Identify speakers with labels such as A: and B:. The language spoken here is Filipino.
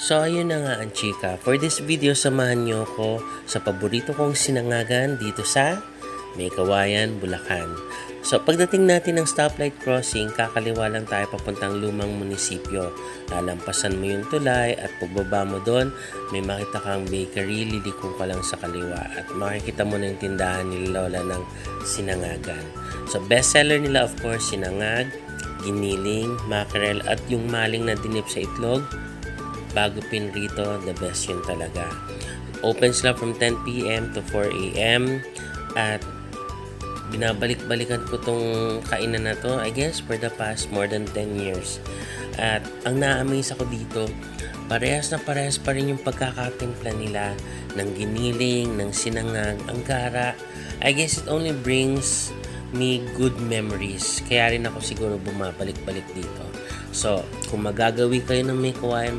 A: So ayun na nga ang chika. For this video, samahan niyo ako sa paborito kong sinangagan dito sa May Bulacan. So pagdating natin ng stoplight crossing, kakaliwa lang tayo papuntang lumang munisipyo. Lalampasan mo yung tulay at pagbaba mo doon, may makita kang bakery, liliko ka lang sa kaliwa at makikita mo na yung tindahan ni Lola ng sinangagan. So bestseller nila of course, sinangag, giniling, mackerel at yung maling na dinip sa itlog bago pinrito, the best yun talaga. Open sila from 10pm to 4am at binabalik-balikan ko tong kainan na to, I guess, for the past more than 10 years. At ang na-amaze ako dito, parehas na parehas pa rin yung pagkakatimpla nila ng giniling, ng sinangag, ang gara. I guess it only brings me good memories. Kaya rin ako siguro bumabalik-balik dito. So, kung magagawi kayo ng may kawayan